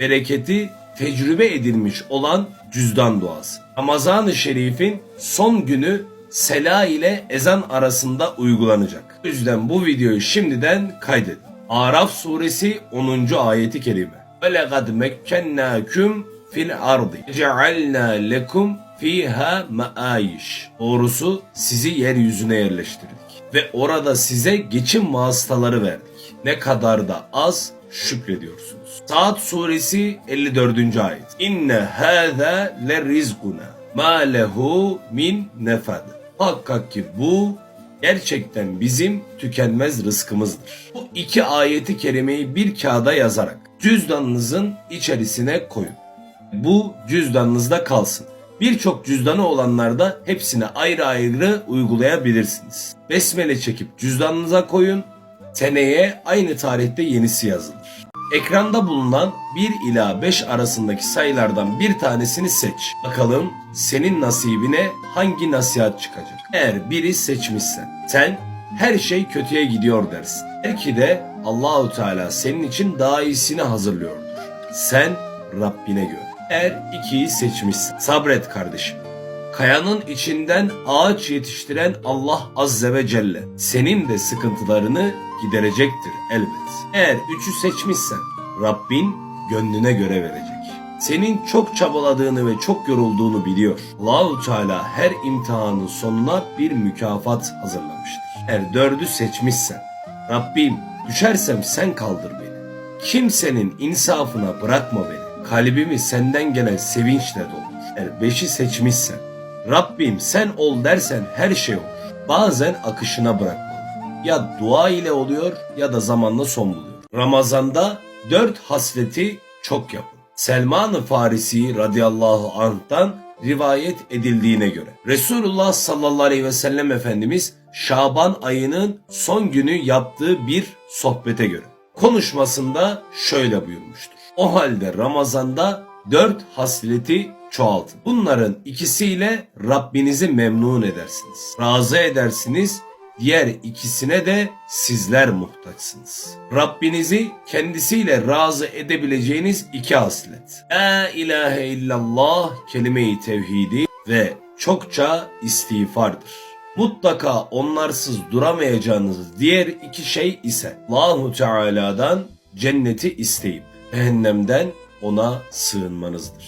bereketi tecrübe edilmiş olan cüzdan duası. Ramazan-ı Şerif'in son günü sela ile ezan arasında uygulanacak. O yüzden bu videoyu şimdiden kaydedin. Araf suresi 10. ayeti kerime. Lekad mekkennâküm fil ardı. Cealnâ lekum fiha maayiş. Doğrusu sizi yeryüzüne yerleştirdik. Ve orada size geçim vasıtaları verdik. Ne kadar da az şükrediyorsunuz. Saat suresi 54. ayet. İnne hâzâ le rizguna ma lehu min nefad. Muhakkak ki bu gerçekten bizim tükenmez rızkımızdır. Bu iki ayeti kerimeyi bir kağıda yazarak cüzdanınızın içerisine koyun. Bu cüzdanınızda kalsın. Birçok cüzdanı olanlar da hepsini ayrı ayrı uygulayabilirsiniz. Besmele çekip cüzdanınıza koyun. Seneye aynı tarihte yenisi yazılır. Ekranda bulunan 1 ila 5 arasındaki sayılardan bir tanesini seç. Bakalım senin nasibine hangi nasihat çıkacak? Eğer biri seçmişsen sen her şey kötüye gidiyor dersin. Belki de Allahu Teala senin için daha iyisini hazırlıyordur. Sen Rabbine güven. Eğer ikiyi seçmişsin sabret kardeşim. Kayanın içinden ağaç yetiştiren Allah Azze ve Celle senin de sıkıntılarını giderecektir elbet. Eğer üçü seçmişsen Rabbin gönlüne göre verecek. Senin çok çabaladığını ve çok yorulduğunu biliyor. Allahu Teala her imtihanın sonuna bir mükafat hazırlamıştır. Eğer dördü seçmişsen Rabbim düşersem sen kaldır beni. Kimsenin insafına bırakma beni. Kalbimi senden gelen sevinçle doldur. Eğer beşi seçmişsen Rabbim sen ol dersen her şey olur. Bazen akışına bırakmalı. Ya dua ile oluyor ya da zamanla son buluyor. Ramazanda dört hasleti çok yapın. Selman-ı Farisi radıyallahu anh'tan rivayet edildiğine göre. Resulullah sallallahu aleyhi ve sellem Efendimiz Şaban ayının son günü yaptığı bir sohbete göre. Konuşmasında şöyle buyurmuştur. O halde Ramazanda dört hasleti çoğaltın. Bunların ikisiyle Rabbinizi memnun edersiniz. Razı edersiniz. Diğer ikisine de sizler muhtaçsınız. Rabbinizi kendisiyle razı edebileceğiniz iki haslet. La ilahe illallah kelime-i tevhidi ve çokça istiğfardır. Mutlaka onlarsız duramayacağınız diğer iki şey ise Allahu Teala'dan cenneti isteyip cehennemden ona sığınmanızdır.